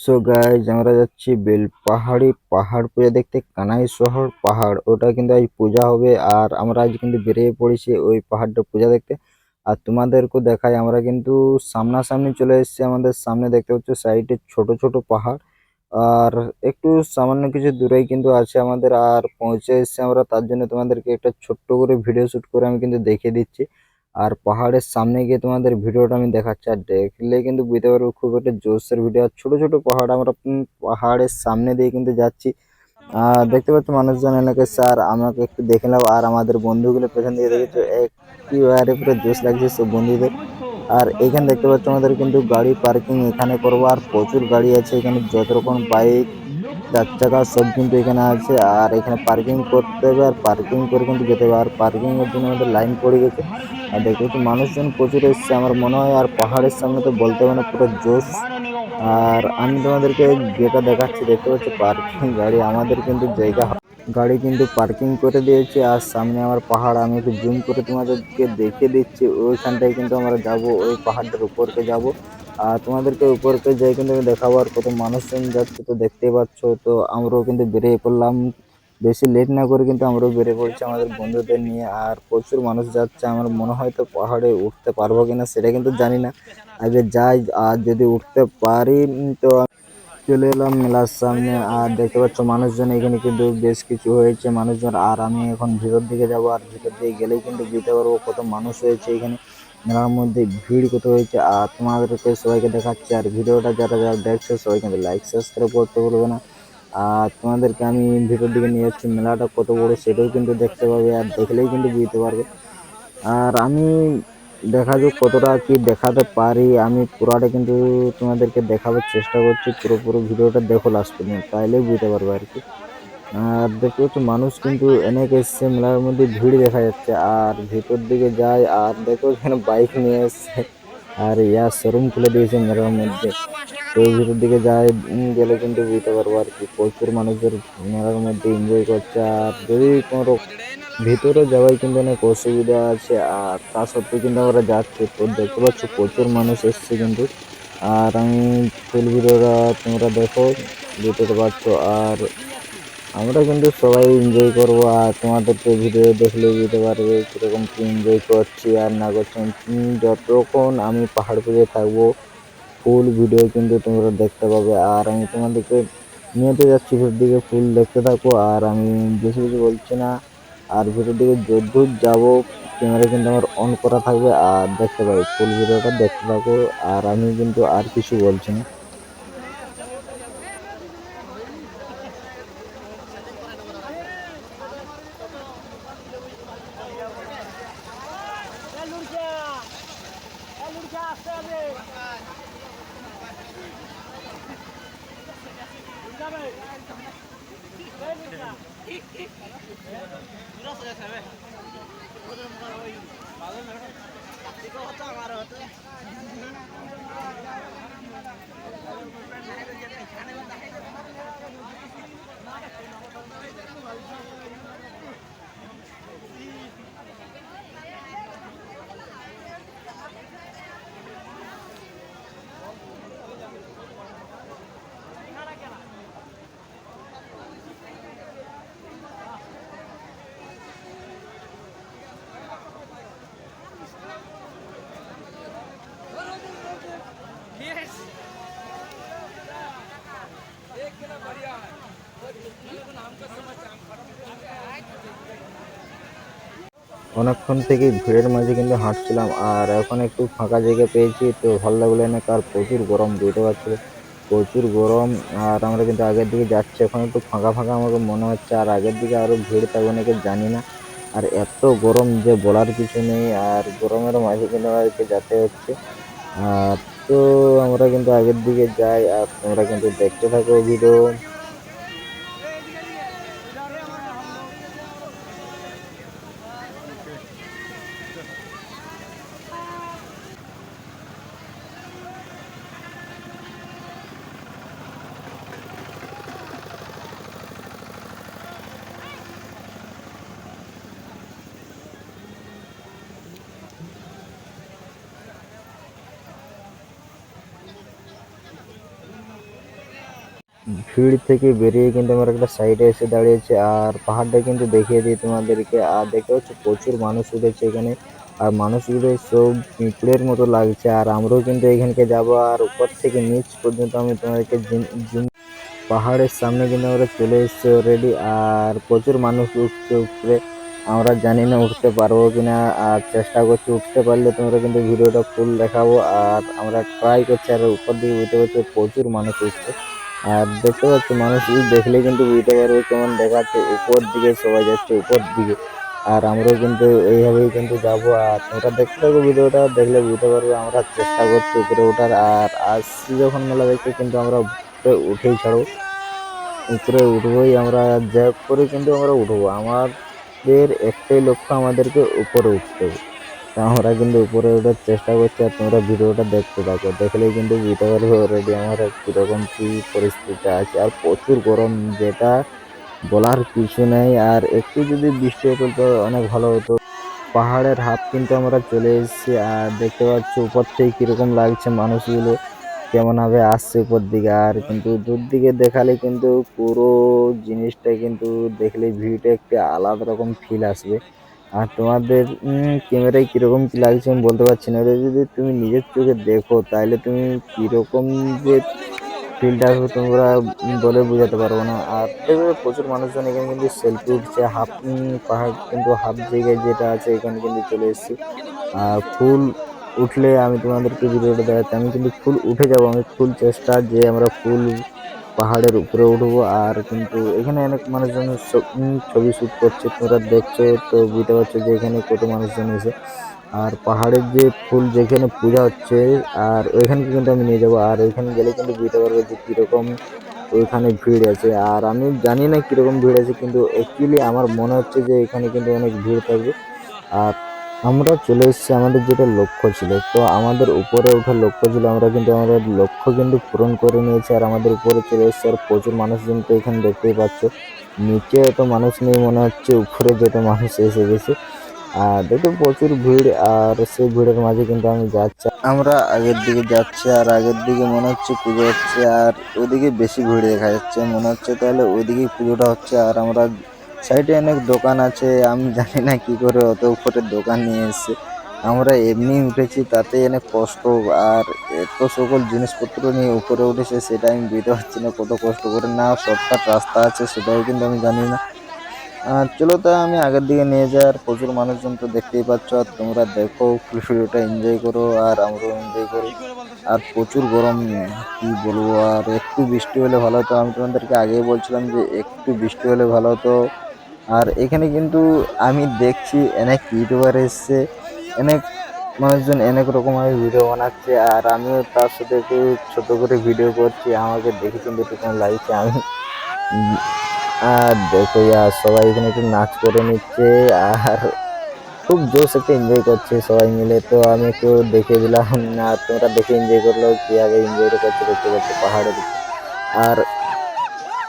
So guys আমরা যাচ্ছি বেলপাহাড়ি পাহাড় পূজা দেখতে, কানাই শহর পাহাড়। ওটা কিন্তু আজ পূজা হবে আর আমরা আজ কিন্তু বেরিয়ে পড়েছি ওই পাহাড়টা পূজা দেখতে। আর তোমাদেরকেও দেখাই, আমরা কিন্তু সামনাসামনি চলে এসেছি আমাদের সামনে, দেখতে পাচ্ছ সাইডে ছোট ছোট পাহাড়। আর একটু সামান্য কিছু দূরেই কিন্তু আছে আমাদের, আর পৌঁছে এসেছি আমরা। তার জন্য তোমাদেরকে একটা ছোট্ট করে ভিডিও শুট করে আমি কিন্তু দেখিয়ে দিচ্ছি। আর পাহাড়ের সামনে গিয়ে তোমাদের ভিডিওটা আমি দেখাচ্ছি, আর দেখলে কিন্তু বুঝতে পারব খুব একটা জোশের ভিডিও। আর ছোট ছোট পাহাড়, আমরা পাহাড়ের সামনে দিয়ে কিন্তু যাচ্ছি। আর দেখতে পাচ্ছ মানুষজন এলাকা স্যার আমাকে একটু দেখে নাও, আর আমাদের বন্ধুগুলো পেছন দিকে দেখেছ একেবারে পুরো জোশ লাগছে সব বন্ধুদের। আর এখানে দেখতে পাচ্ছ আমাদের কিন্তু গাড়ি পার্কিং এখানে করব, আর প্রচুর গাড়ি আছে, এখানে যত রকম বাইক চার চাকা সব কিন্তু এখানে আছে। আর এখানে পার্কিং করতে হবে, আর পার্কিং করে কিন্তু যেতে হবে। আর পার্কিং এর জন্য আমাদের লাইন পড়ে গেছে। আর দেখতে পাচ্ছি মানুষজন প্রচুর এসছে। আমার মনে হয় আর পাহাড়ের সামনে তো বলতে হবে না, পুরো জোশ। আর আমি তোমাদেরকে যেটা দেখাচ্ছি, দেখতে পাচ্ছি পার্কিং গাড়ি, আমাদের কিন্তু জায়গা গাড়ি কিন্তু পার্কিং করে দিয়েছে। আর সামনে আমার পাহাড়, আমি একটু জুম করে তোমাদেরকে দেখে দিচ্ছি। ওইখানটায় কিন্তু আমরা যাব, ওই পাহাড়টার উপরকে যাব। আর তোমাদেরকে উপরকে যাই কিন্তু আমি দেখাবো আর কত মানুষজন যাচ্ছে তো দেখতেই পাচ্ছ, তো আমরাও কিন্তু বেরিয়ে পড়লাম। বেশি লেট না করে কিন্তু আমরাও বেরিয়ে পড়ছি আমাদের বন্ধুদের নিয়ে, আর প্রচুর মানুষ যাচ্ছে। আমার মনে হয় তো পাহাড়ে উঠতে পারব কিনা সেটা কিন্তু জানি না। আগে যাই, আর যদি উঠতে পারি তো চলে এলাম মেলার সামনে। আর দেখতে পাচ্ছ মানুষজন এখানে কিন্তু বেশ কিছু হয়েছে মানুষজন। আর আমি এখন ভিতর দিকে যাব, আর ভিতর দিকে গেলেই কিন্তু বুঝতে পারব কত মানুষ হয়েছে এখানে। মেলার মধ্যে ভিড় কত হয়েছে, আর তোমাদেরকে সবাইকে দেখাচ্ছি। আর ভিডিওটা যারা যারা দেখছ সবাই কিন্তু লাইক সাবস্ক্রাইব করতে বলবে না। আর তোমাদেরকে আমি ভিডিওর দিকে নিয়ে যাচ্ছি, মেলাটা কত বড় সেটাও কিন্তু দেখতে পাবে আর দেখলেই কিন্তু বুঝতে পারবে। আর আমি দেখা যাক কতটা কি দেখাতে পারি। আমি পুরাটা কিন্তু তোমাদেরকে দেখাবার চেষ্টা করছি, পুরো পুরো ভিডিওটা দেখো লাস্ট পর্যন্ত, তাইলেই বুঝতে পারবে আর কি। আর দেখতে পাচ্ছ, মানুষ কিন্তু অনেক এসছে, মেলার মধ্যে ভিড় দেখা যাচ্ছে। আর ভিতর দিকে যায়, আর দেখো এখানে বাইক নিয়ে এসছে। আর ইয়ার শোরুম খুলে দিয়েছে মেলার মধ্যে। তো ভিতর দিকে যায় গেলে কিন্তু বুঝতে পারব আর কি। প্রচুর মানুষের মেলার মধ্যে এনজয় করছে। আর যদি কোনো ভিতরে যাওয়াই কিন্তু অনেক অসুবিধা আছে, আর তা সত্ত্বেও কিন্তু আমরা যাচ্ছি। তো দেখতে পাচ্ছ, প্রচুর মানুষ এসছে কিন্তু। আর আমি ফুল ভিডিওটা তোমরা দেখো, বুঝতে পারছ। আর আমরা কিন্তু সবাই এনজয় করব আর তোমাদেরকে ভিডিও দেখলে বুঝতে পারবে কীরকম কী এনজয় করছি আর না করছি। যতক্ষণ আমি পাহাড় পুজোয় থাকব ফুল ভিডিও কিন্তু তোমরা দেখতে পাবে। আর আমি তোমাদেরকে নিয়েতে যাচ্ছি, ভিতর দিকে ফুল দেখতে থাকো আর আমি বেশি কিছু বলছি না। আর ভিতর দিকে যদ্দূর যাব ক্যামেরা কিন্তু আমার অন করা থাকবে। আর দেখতে পাবে ফুল ভিডিওটা দেখতে থাকো। আর আমি কিন্তু আর কিছু বলছি না। Gracias, অনেকক্ষণ থেকে ভিড়ের মাঝে কিন্তু হাঁটছিলাম, আর এখন একটু ফাঁকা জায়গা পেয়েছি, তো ভালো লাগল না আর প্রচুর গরম, বুঝতে পারছ? প্রচুর গরম, আর আমরা কিন্তু আগের দিকে যাচ্ছি, এখন একটু ফাঁকা ফাঁকা আমাকে মনে হচ্ছে, আর আগের দিকে আরও ভিড় থাকবে নাকি জানি না। আর এত গরম যে বলার কিছু নেই, আর গরমের মাঝে কিন্তু আমাদেরকে যেতে হচ্ছে। আর তো আমরা কিন্তু আগের দিকে যাই, আর তোমরা কিন্তু দেখতে থাকো ভিডিও। ভিড় থেকে বেরিয়ে কিন্তু আমরা একটা সাইডে এসে দাঁড়িয়েছি আর পাহাড়টা কিন্তু দেখিয়ে দিই তোমাদেরকে। আর দেখতে পাচ্ছ প্রচুর মানুষ উঠেছে এখানে। আর মানুষগুলো সব পিঁপড়ের মতো লাগছে। আর আমরাও কিন্তু এখানকে যাব। আর উপর থেকে নিচ পর্যন্ত আমি তোমাদেরকে জিন- পাহাড়ের সামনে কিন্তু আমরা চলে এসেছি অলরেডি আর প্রচুর মানুষ উঠছে উপরে। আমরা জানি না উঠতে পারব কিনা। আর চেষ্টা করছি উঠতে পারলে তোমরা কিন্তু ভিডিওটা ফুল দেখাবো। আর আমরা ট্রাই করছি, আর উপর দিকে উঠতে পারছি প্রচুর মানুষ উঠছে। আর দেখতে পাচ্ছি, মানুষ দেখলেই কিন্তু বুঝতে পারবে কেমন দেখাচ্ছে, উপর দিকে সবাই যাচ্ছে উপর দিকে। আর আমরাও কিন্তু এইভাবেই কিন্তু যাব। আর তোমরা দেখতে থাকো ভিডিওটা, দেখলে বুঝতে পারবে আমরা চেষ্টা করছি উপরে ওঠার। আর আসছি যখন মেলা দেখতে কিন্তু আমরা উপরে উঠেই ছাড়বো। উপরে উঠবোই আমরা, যা করে কিন্তু আমরা উঠবো। আমাদের একটাই লক্ষ্য, আমাদেরকে উপরে উঠতে হবে। আমরা কিন্তু উপরে ওঠার চেষ্টা করছি আর তোমরা ভিডিওটা দেখতে থাকো। দেখলেই কিন্তু বুঝতে পারবে অলরেডি আমার কীরকম কী পরিস্থিতি আছে। আর প্রচুর গরম, যেটা বলার কিছু নেই। আর একটু যদি বৃষ্টি হতো তো অনেক ভালো হতো। পাহাড়ের হাত কিন্তু আমরা চলে এসেছি। আর দেখতে পাচ্ছি উপর থেকে কীরকম লাগছে মানুষগুলো কেমনভাবে আসছে উপর দিকে। আর কিন্তু দূর দিকে দেখালে কিন্তু পুরো জিনিসটা কিন্তু দেখলে ভিউটা একটা আলাদা রকম ফিল আসবে। আর তোমাদের ক্যামেরায় কীরকম কী লাগছে আমি বলতে পারছি না। যদি তুমি নিজের চোখে দেখো, তাহলে তুমি কীরকম যে ফিলটা আসবে তোমরা বলে বোঝাতে পারব না। আর দেখবে প্রচুর মানুষজন এখানে কিন্তু সেলফি উঠছে হাফ পাহাড় কিন্তু হাফ জায়গায় যেটা আছে এখানে কিন্তু চলে এসেছি। আর ফুল উঠলে আমি তোমাদেরকে ভিডিওটা দেখাচ্ছি। আমি কিন্তু ফুল উঠে যাব, আমি ফুল চেষ্টা যে আমরা ফুল পাহাড়ের উপরে উঠবো আর কিন্তু এখানে অনেক মানুষজন ছবি শ্যুট করছে, তোমরা দেখছ, তো বুঝতে পারছ যে এখানে কত মানুষজন এসে। আর পাহাড়ের যে ফুল যেখানে পূজা হচ্ছে, আর ওইখানকে কিন্তু আমি নিয়ে যাব, আর ওইখানে গেলে কিন্তু বুঝতে পারব যে কীরকম ওইখানে ভিড় আছে। আর আমি জানি না কীরকম ভিড় আছে, কিন্তু অ্যাকচুয়ালি আমার মনে হচ্ছে যে এখানে কিন্তু অনেক ভিড় থাকবে। আর আমরা চলে এসেছি, আমাদের যেটা লক্ষ্য ছিল। তো আমাদের উপরে ওঠার লক্ষ্য ছিল, আমরা কিন্তু আমাদের লক্ষ্য কিন্তু পূরণ করে নিয়েছি আর আমাদের উপরে চলে এসেছি আর প্রচুর মানুষজন তো এখানে দেখতেই পাচ্ছ। নিচে এত মানুষ নেই মনে হচ্ছে, উপরে যেটা মানুষ এসে গেছে। আর দেখো প্রচুর ভিড় আর সেই ভিড়ের মাঝে কিন্তু আমি যাচ্ছি। আমরা আগের দিকে যাচ্ছি আর আগের দিকে মনে হচ্ছে পুজো হচ্ছে আর ওদিকে বেশি ভিড় দেখা যাচ্ছে। মনে হচ্ছে তাহলে ওদিকেই পুজোটা হচ্ছে আর আমরা সাইডে অনেক দোকান আছে, আমি জানি না কি করে অত উপরে দোকান নিয়ে এসছে আমরা এমনি উঠেছি তাতে অনেক কষ্ট আর এত সকল জিনিসপত্র নিয়ে উপরে উঠেছে, সেটা আমি বুঝতে পারছি না, কত কষ্ট করে। না, শর্টকাট রাস্তা আছে, সেটাও কিন্তু আমি জানি না। আর চলো তা, আমি আগের দিকে নিয়ে যাই, আর প্রচুর মানুষজন তো দেখতেই পাচ্ছ, আর তোমরা দেখো ফুল ভিডিওটা এনজয় করো, আর আমরাও এনজয় করি। আর প্রচুর গরম, কি বলব, আর একটু বৃষ্টি হলে ভালো হতো। আমি তোমাদেরকে আগেই বলছিলাম যে, একটু বৃষ্টি হলে ভালো হতো। আর এখানে কিন্তু আমি দেখছি অনেক ইউটিউবার এসছে, অনেক মানুষজন অনেক রকমের ভিডিও বানাচ্ছে আর আমিও তার সাথে একটু ছোটো করে ভিডিও করছি, আমাকে দেখে কিন্তু একটু কেমন লাগছে আমি। আর দেখো আর সবাই এখানে একটু নাচ করে নিচ্ছে আর খুব জোশ একটা এনজয় করছে সবাই মিলে। তো আমি একটু দেখে দিলাম আর তোমরা দেখে এনজয় করল কীভাবে এনজয় করছে, দেখতে পাচ্ছ পাহাড়ের আর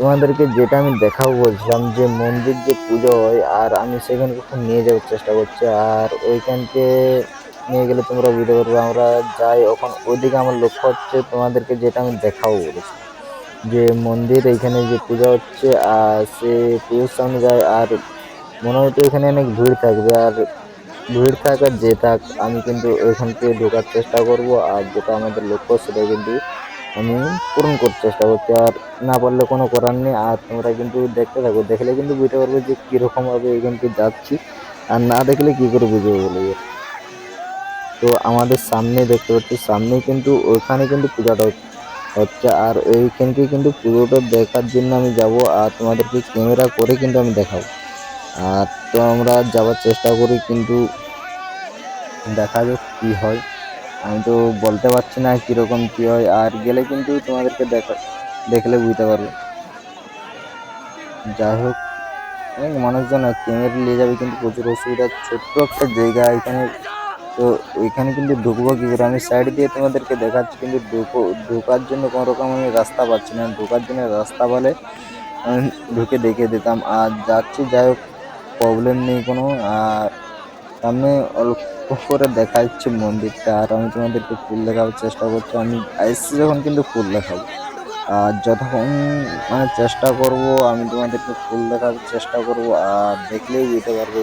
তোমাদেরকে যেটা আমি দেখাবো বলছিলাম যে মন্দির যে পুজো হয়, আর আমি সেখানে কখন নিয়ে যাওয়ার চেষ্টা করছি, আর ওইখানকে নিয়ে গেলে তোমরা বুঝতে পারবে আমরা যাই ওখান, ওইদিকে আমার লক্ষ্য হচ্ছে তোমাদেরকে যেটা আমি দেখাবো বলেছি। যে মন্দির এখানে যে পূজা হচ্ছে, আর সে পুজোর সামনে যায়, আর মনে হয় তো এখানে অনেক ভিড় থাকবে, আর ভিড় থাক আর যে থাক আমি কিন্তু ওইখানকে ঢোকার চেষ্টা করব, আর যেটা আমাদের লক্ষ্য সেটা কিন্তু আমি পূরণ করতে চেষ্টা করছি আর না পারলে কোনো করার নেই। আর তোমরা কিন্তু দেখতে থাকো, দেখলে কিন্তু বুঝতে পারবে যে কীরকমভাবে এখানকে যাচ্ছি। আর না দেখলে কী করে বুঝবে বলে তো আমাদের সামনে দেখতে পাচ্ছি, সামনে কিন্তু ওইখানে কিন্তু পূজাটা হচ্ছে। আর এইখানকে কিন্তু পুজোটা দেখার জন্য আমি যাব আর তোমাদেরকে ক্যামেরা করে কিন্তু আমি দেখাবো। আর তো আমরা যাওয়ার চেষ্টা করি কিন্তু দেখা যাক কী হয়। আমি তো বলতে পারছি না কীরকম কী হয়, আর গেলে কিন্তু তোমাদেরকে দেখা, দেখলে বুঝতে পারবে। যাই হোক, অনেক মানুষজন ক্যামেরা নিয়ে যাবে কিন্তু প্রচুর অসুবিধা। ছোট্ট একটা জায়গা এখানে, তো ওইখানে কিন্তু ঢুকবো কী করে? আমি সাইড দিয়ে তোমাদেরকে দেখাচ্ছি কিন্তু ঢুকো, ঢোকার জন্য কোনো রকম আমি রাস্তা পাচ্ছি না। ঢোকার জন্য রাস্তা বলে আমি ঢুকে দেখে দিতাম। আর যাচ্ছি, যাই হোক প্রবলেম নেই কোনো। আর সামনে অল্প করে দেখা যাচ্ছে মন্দিরটা আর আমি তোমাদেরকে ফুল দেখাবার চেষ্টা করছি। আমি আসছি যখন কিন্তু ফুল দেখাবো। আর যতক্ষণ মানে চেষ্টা করব আমি তোমাদেরকে ফুল দেখার চেষ্টা করব আর দেখলেই বুঝতে পারবে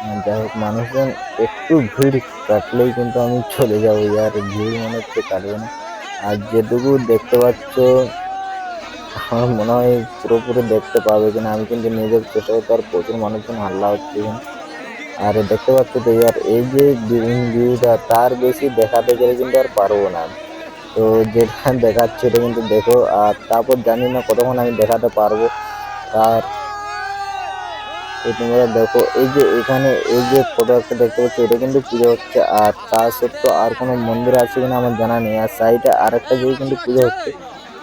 উম, যাই হোক মানুষজন একটু ভিড় কাটলেই কিন্তু আমি চলে যাব আর ভিড় মনে হচ্ছে কাটবে না। আর যেটুকু দেখতে পাচ্ছ আমার মনে হয় পুরোপুরি দেখতে পাবে কিনা আমি কিন্তু নিজের চেষ্টা করতে আর প্রচুর মানুষজন হাল্লা হচ্ছে আর দেখতে পাচ্ছ তো আর এই যে ভিউটা তার বেশি দেখাতে গেলে কিন্তু আর পারব না। তো যেটা দেখাচ্ছে এটা কিন্তু দেখো, আর তারপর জানি না কতক্ষণ আমি দেখাতে পারব। আর তোমরা দেখো, এই যে এখানে এই যে ফটো একটা দেখতে পাচ্ছ, এটা কিন্তু পুজো হচ্ছে। আর তার সত্ত্বেও আর কোনো মন্দির আছে কিনা আমার জানা নেই। আর সাইডে আরেকটা জায়গায় কিন্তু পুজো হচ্ছে।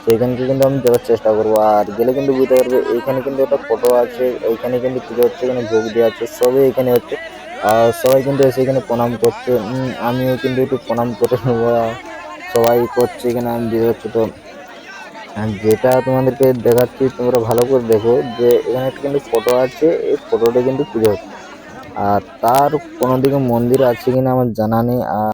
সেইখানকে কিন্তু আমি যাওয়ার চেষ্টা করব। আর গেলে কিন্তু বুঝতে পারবে, এইখানে কিন্তু একটা ফটো আছে, এইখানে কিন্তু পুজো হচ্ছে, এখানে ভোগ দেওয়া আছে, সবই এখানে হচ্ছে। আর সবাই কিন্তু এসে এখানে প্রণাম করছে। আমিও কিন্তু একটু প্রণাম করে নেব। সবাই করছে এখানে, আমি দিয়ে হচ্ছে তো। যেটা তোমাদেরকে দেখাচ্ছি, তোমরা ভালো করে দেখো যে, এখানে একটা কিন্তু ফটো আছে, এই ফটোটা কিন্তু পুজো হচ্ছে। আর তার কোনো দিকে মন্দির আছে কিনা আমার জানা নেই। আর